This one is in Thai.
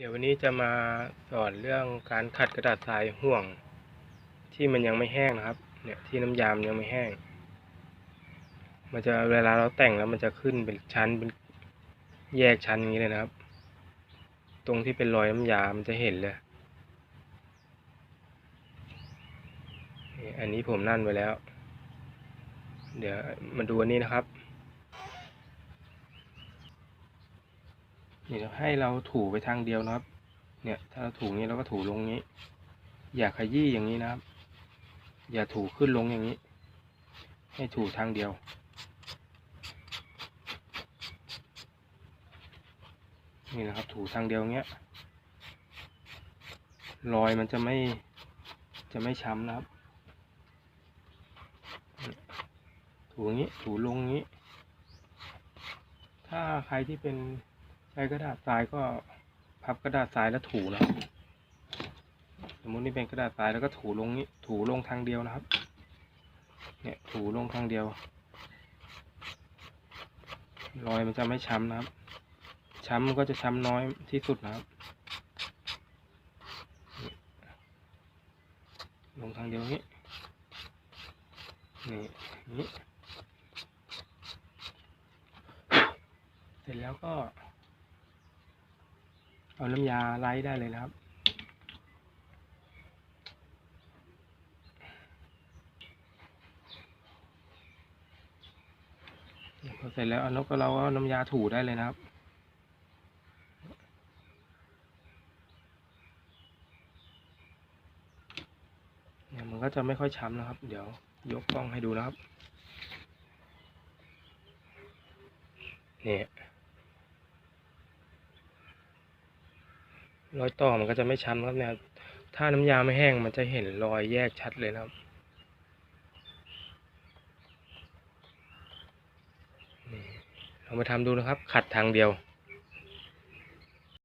เดี๋ยววันนี้จะมาสอนเรื่องการขัดกระดาษทรายห่วง ที่มันยังไม่แห้งนะครับ เนี่ยที่น้ำยามยังไม่แห้ง มันจะเวลาเราแต่งแล้วมันจะขึ้นเป็นชั้นเป็นแยกชั้นอย่างนี้เลยนะครับ ตรงที่เป็นรอยน้ำยามันจะเห็นเลยอันนี้ผมนั่นไว้แล้ว เดี๋ยวมาดูอันนี้นะครับ นี่เราให้เราถูไปทางเดียวนะครับ เนี่ยถ้าเราถูงนี้เราก็ถูลงนี้ อย่าขยี้อย่างนี้นะครับ อย่าถูขึ้นลงอย่างนี้ ให้ถูทางเดียว นี่นะครับถูทางเดียวเงี้ยรอยมันจะไม่จะไม่ช้ำนะครับ ถูงี้ถูลงงี้ ถ้าใครที่เป็น ใช้กระดาษทรายก็พับกระดาษทรายแล้วถูนะสมมุตินี่เป็นกระดาษทรายแล้วก็ถูลงนี้ถูลงทางเดียวนะครับ เนี่ยถูลงทางเดียวรอยมันจะไม่ช้ำนะครับ ช้ำมันก็จะช้ำน้อยที่สุดนะครับ ลงทางเดียวนี้ นี่นี้ เสร็จแล้วก็ เอาน้ำยาไล่ได้เลยนะครับ พอเสร็จแล้วเอานกก็เราก็เอาน้ำยาถูได้เลยนะครับเนี่ยมันก็จะไม่ค่อยช้ำนะครับ เดี๋ยวยกกล้องให้ดูนะครับ เนี่ย รอยต่อมันก็จะไม่ช้ำครับเนี่ยถ้าน้ำยาไม่แห้งมันจะเห็นรอยแยกชัดเลยนะครับเรามาทำดูนะครับ ขัดทางเดียว